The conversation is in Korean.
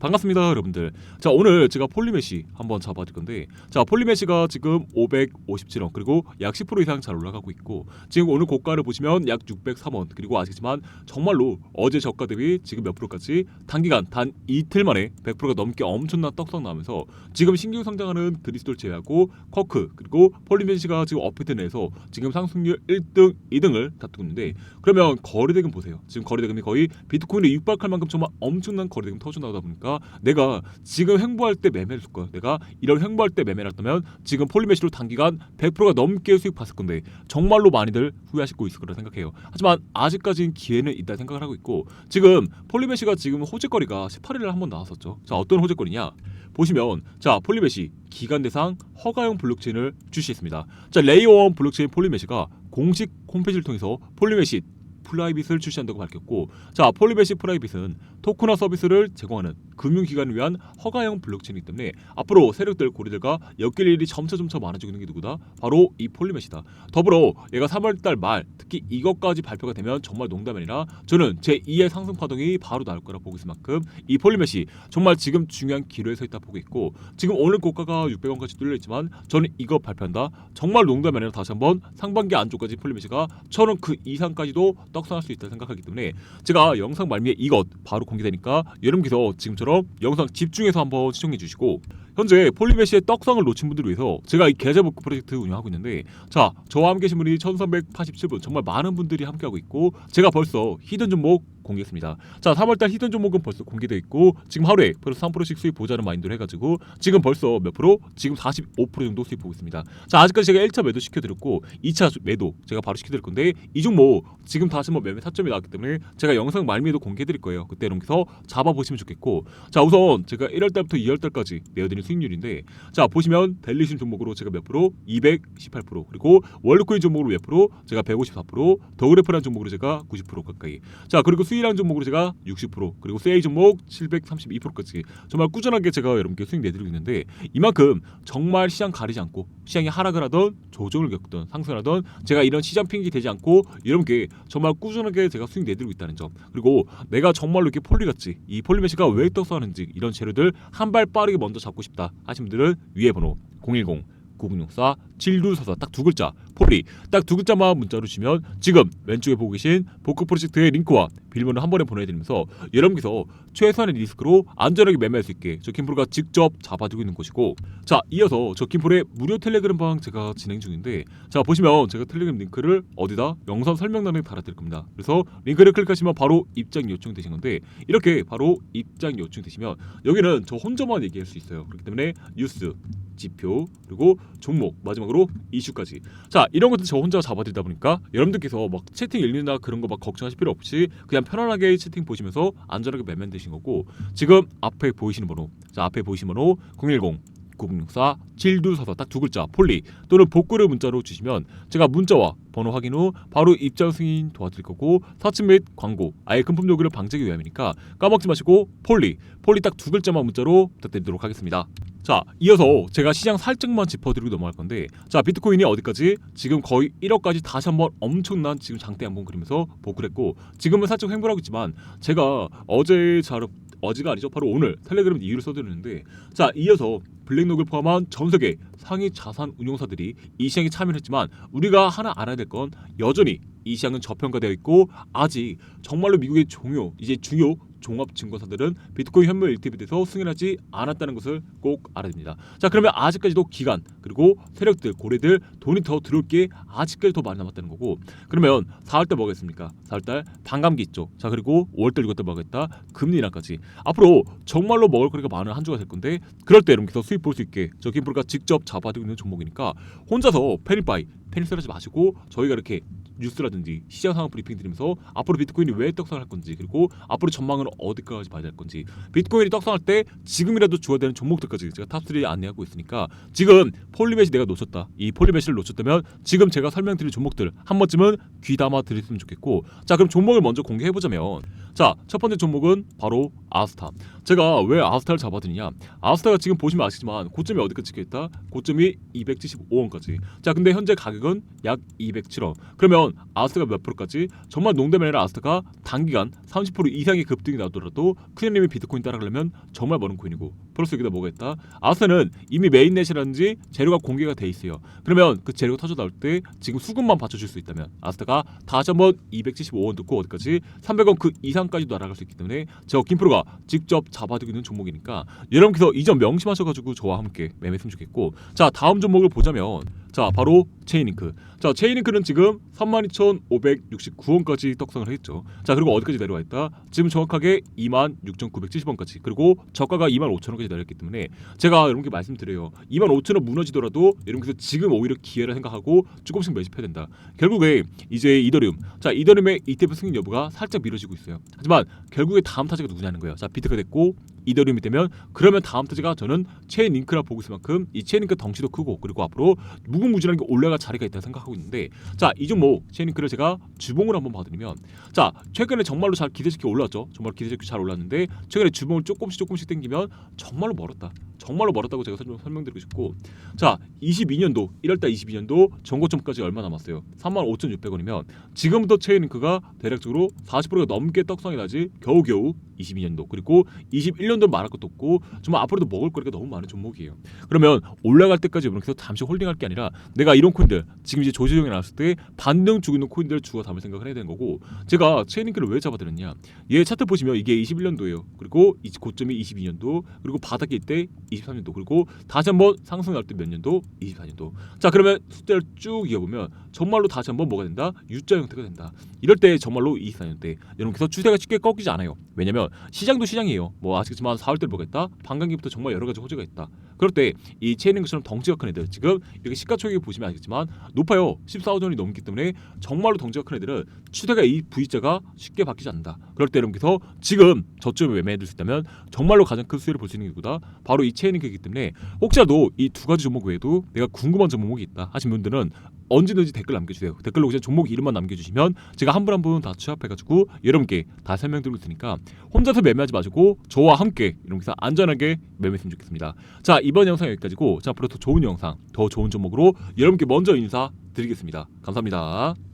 반갑습니다 여러분들. 자 오늘 제가 폴리메시 한번 잡아줄 건데 자 폴리메시가 지금 557원 그리고 약 10% 이상 잘 올라가고 있고 지금 오늘 고가를 보시면 약 603원 그리고 아시겠지만 정말로 어제 저가 대비 지금 몇 프로까지? 단기간 단 이틀 만에 100%가 넘게 엄청난 떡상 나면서 지금 신규 성장하는 드리스톨 제외하고 커크 그리고 폴리메시가 지금 업히트 내에서 지금 상승률 1등 2등을 다투고 있는데 그러면 거래대금 보세요. 지금 거래대금이 거의 비트코인에 육박할 만큼 정말 엄청난 거래대금 터져 나오다 보니까 내가 지금 횡보할 때 매매를 했을 거야. 내가 이런 횡보할 때 매매를 했다면 지금 폴리메시로 단기간 100%가 넘게 수익 봤을 건데 정말로 많이들 후회하시고 있을 거라 생각해요. 하지만 아직까지는 기회는 있다 생각을 하고 있고 지금 폴리메시가 지금 호재거리가 18일에 한번 나왔었죠. 자 어떤 호재거리냐? 보시면 자 폴리메시 기간 대상 허가용 블록체인을 출시했습니다. 자 레이어 1 블록체인 폴리메시가 공식 홈페이지를 통해서 폴리메시 프라이빗을 출시한다고 밝혔고 자 폴리베시 프라이빗은 토큰화 서비스를 제공하는 금융기관을 위한 허가형 블록체인이기 때문에 앞으로 세력들 고리들과 엮일 일이 점차 점차 많아지고 있는 게 누구다? 바로 이 폴리메시다. 더불어 얘가 3월달 말 특히 이것까지 발표가 되면 정말 농담이 아니라 저는 제 2의 상승 파동이 바로 나올 거라 보고 있을 만큼 이 폴리메시 정말 지금 중요한 기로에 서 있다 보고 있고 지금 오늘 고가가 600원까지 뚫려 있지만 저는 이거 발표한다 정말 농담이 아니라 다시 한번 상반기 안쪽까지 폴리메시가 저는 그 이상까지도 떡상할 수 있다 생각하기 때문에 제가 영상 말미에 이것 바로 공개되니까 여러분께서 지금처럼 영상 집중해서 한번 시청해 주시고 현재 폴리메시의 떡상을 놓친 분들을 위해서 제가 이 계좌 복구 프로젝트 운영하고 있는데 자 저와 함께 계신 분이 1387분 정말 많은 분들이 함께하고 있고 제가 벌써 히든 종목 공개했습니다. 자 3월달 히든 종목은 벌써 공개되어 있고 지금 하루에 벌써 3%씩 수익 보자는 마인드로 해가지고 지금 벌써 몇 프로? 지금 45% 정도 수익 보고 있습니다. 자 아직까지 제가 1차 매도 시켜드렸고 2차 매도 제가 바로 시켜드릴 건데 이 종목 지금 다시 한번 매매 타점이 나왔기 때문에 제가 영상 말미에도 공개해드릴 거예요. 그때 여러분께서 잡아보시면 좋겠고 자 우선 제가 1월달부터 2월달까지 내어드린 수익률인데 자 보시면 델리신 종목으로 제가 몇 프로? 218% 그리고 월드코인 종목으로 몇 프로? 제가 154% 더그래프라는 종목으로 제가 90% 가까이 자 그리고 수익 량 종목으로 제가 60% 그리고 세이 종목 732%까지 정말 꾸준하게 제가 여러분께 수익 내드리고 있는데 이만큼 정말 시장 가리지 않고 시장이 하락을 하던 조정을 겪던 상승하던 제가 이런 시장 핑계 되지 않고 여러분께 정말 꾸준하게 제가 수익 내드리고 있다는 점 그리고 내가 정말로 이렇게 폴리같이 이 폴리메시가 왜 떡상하는지 이런 재료들 한 발 빠르게 먼저 잡고 싶다 하신 분들은 위에 번호 010 9064 7244딱두 글자 폴리. 딱 두 글자만 문자로 주시면 지금 왼쪽에 보고 계신 보크 프로젝트의 링크와 비밀번호 한 번에 보내드리면서 여러분께서 최소한의 리스크로 안전하게 매매할 수 있게 저 김프로가 직접 잡아주고 있는 것이고 자 이어서 저 김프로의 무료 텔레그램 방 제가 진행 중인데 자 보시면 제가 텔레그램 링크를 어디다 영상 설명란에 달아드릴 겁니다. 그래서 링크를 클릭하시면 바로 입장 요청 되신 건데 이렇게 바로 입장 요청 되시면 여기는 저 혼자만 얘기할 수 있어요. 그렇기 때문에 뉴스 지표 그리고 종목 마지막 으로 이슈까지. 자 이런 것들 저 혼자 잡아드리다 보니까 여러분들께서 막 채팅 읽는다 그런 거 막 걱정하실 필요 없이 그냥 편안하게 채팅 보시면서 안전하게 매면 되신 거고 지금 앞에 보이시는 번호 자 앞에 보이시는 번호 010 9064 7244 딱 두 글자 폴리 또는 복구를 문자로 주시면 제가 문자와 번호 확인 후 바로 입장 승인 도와드릴 거고 사칭 및 광고 아예 금품 요구를 방지하기 위함이니까 까먹지 마시고 폴리 폴리 딱 두 글자만 문자로 부탁드리도록 하겠습니다. 자 이어서 제가 시장 살짝만 짚어드리고 넘어갈 건데 자 비트코인이 어디까지 지금 거의 1억까지 다시 한번 엄청난 지금 장대 한번 그리면서 복구를 했고 지금은 살짝 횡보하고 있지만 제가 어제 자료 어제가 아니죠. 바로 오늘 텔레그램 이유를 써드렸는데 자 이어서 블랙록을 포함한 전 세계 상위 자산 운용사들이 이 시장에 참여했지만 우리가 하나 알아야 될 건 여전히 이 시장은 저평가되어 있고 아직 정말로 미국의 종요 이제 주요 종합 증권사들은 비트코인 현물 대해서 승인하지 않았다는 것을 꼭 알아야 됩니다. 자 그러면 아직까지도 기간 그리고 세력들 고래들 돈이 더 들어올 게 아직까지 더 많이 남았다는 거고 그러면 4월달 뭐겠습니까? 4월달 반감기 있죠. 자 그리고 5월달 6월달 뭐겠다? 금리 인하까지 앞으로 정말로 먹을 거리가 많은 한 주가 될 건데 그럴 때 여러분께서 수익 볼수 있게 저 김프로가 직접 잡아두고 있는 종목이니까 혼자서 패닉바이 패닉 쓰라지 마시고 저희가 이렇게 뉴스라든지 시장 상황 브리핑 드리면서 앞으로 비트코인이 왜 떡상할 건지 그리고 앞으로 전망은 어디까지 봐야 될 건지. 비트코인이 떡상할 때 지금이라도 줘야 되는 종목들까지 제가 탑3 안내하고 있으니까 지금 폴리메시 내가 놓쳤다. 이 폴리메시를 놓쳤다면 지금 제가 설명드린 종목들 한 번쯤은 귀 담아 드렸으면 좋겠고. 자 그럼 종목을 먼저 공개해 보자면. 자 첫 번째 종목은 바로 아스타. 제가 왜 아스타를 잡아드느냐? 아스타가 지금 보시면 아시지만 고점이 어디까지 찍혀있다? 고점이 275원까지. 자 근데 현재 가격은 약 207원 그러면 보시면 아스트가 몇 프로까지? 정말 농담이 아니라 아스트가 단기간 30% 이상의 급등이 나더라도 큰형님이 비트코인 따라가려면 정말 멀은 코인이고 플러스 여기다 뭐가 있다. 아스트는 이미 메인넷이라든지 재료가 공개가 돼 있어요. 그러면 그 재료가 터져 나올 때 지금 수급만 받쳐줄 수 있다면 아스트가 다시 한번 275원 듣고 어디까지 300원 그 이상까지도 날아갈 수 있기 때문에 저 김프로가 직접 잡아두고 있는 종목이니까 여러분께서 이 점 명심하셔가지고 저와 함께 매매했으면 좋겠고 자 다음 종목을 보자면 자 바로 체인링크. 자 체인링크는 지금 32,569원까지 떡상을 했죠. 자 그리고 어디까지 내려와 있다? 지금 정확하게 26,970원까지 그리고 저가가 25,000원까지 내렸기 때문에 제가 여러분께 말씀드려요. 25,000원 무너지더라도 여러분께서 지금 오히려 기회를 생각하고 조금씩 매집해야 된다. 결국에 이제 이더리움. 자 이더리움의 ETF 승인 여부가 살짝 미뤄지고 있어요. 하지만 결국에 다음 타자가 누구냐는 거예요. 자 비트가 됐고 이더리움이 되면 그러면 다음 타자가 저는 체인 링크라 보고 있을 만큼 이 체인 링크 덩치도 크고 그리고 앞으로 무궁무진하게 올라갈 자리가 있다 생각하고 있는데 자 이 종목 체인 링크를 제가 주봉을 한번 봐드리면 자 최근에 정말로 잘 기대시켜 올랐죠? 정말 기대시켜 잘 올랐는데 최근에 주봉을 조금씩 조금씩 당기면 정말로 멀었다 정말로 멀었다고 제가 설명, 설명 드리고 싶고. 자 22년도 1월달 22년도 전고점까지 얼마 남았어요? 35,600원이면 지금부터 체인링크가 대략적으로 40%가 넘게 떡상이 나지 겨우겨우 22년도. 그리고 21년도 말할 것도 없고 정말 앞으로도 먹을 거리가 너무 많은 종목이에요. 그러면 올라갈 때까지 이렇게 잠시 홀딩할 게 아니라 내가 이런 코인들 지금 이제 조지정이 나왔을 때 반등 주고 있는 코인들 주어 담을 생각을 해야 되는 거고 제가 체인링크를 왜 잡아드렸냐? 얘 차트 보시면 이게 21년도예요. 그리고 이 고점이 22년도. 그리고 바닥에 있대 23년도 그리고 다시 한번 상승할 때몇 년도? 24년도. 자 그러면 숫자를 쭉 이어보면 정말로 다시 한번 뭐가 된다? U자 형태가 된다. 이럴 때 정말로 24년 때 여러분께서 추세가 쉽게 꺾이지 않아요 왜냐면 시장도 시장이에요. 뭐 아시겠지만 4월달 뭐가 있다. 반감기부터 정말 여러 가지 호재가 있다. 그럴 때 이 체인링크처럼 덩치가 큰 애들. 지금 이렇게 시가총액 보시면 알겠지만 높아요. 14억 원이 넘기 때문에 정말로 덩치가 큰 애들은 추세가 이 V자가 쉽게 바뀌지 않는다. 그럴 때 여러분께서 지금 저점에 매매해둘 수 있다면 정말로 가장 큰 수혜를 볼 수 있는 게 누구다. 바로 이 체인링크이기 때문에 혹시라도 이 두 가지 종목 외에도 내가 궁금한 종목이 있다 하신 분들은 언제든지 댓글 남겨주세요. 댓글로 그냥 종목 이름만 남겨주시면 제가 한 분 한 분 다 취합해가지고 여러분께 다 설명드리고 있으니까 혼자서 매매하지 마시고 저와 함께 여러분께서 안전하게 매매했으면 좋겠습니다. 자 이번 영상 여기까지고 자 앞으로 더 좋은 영상, 더 좋은 종목으로 여러분께 먼저 인사드리겠습니다. 감사합니다.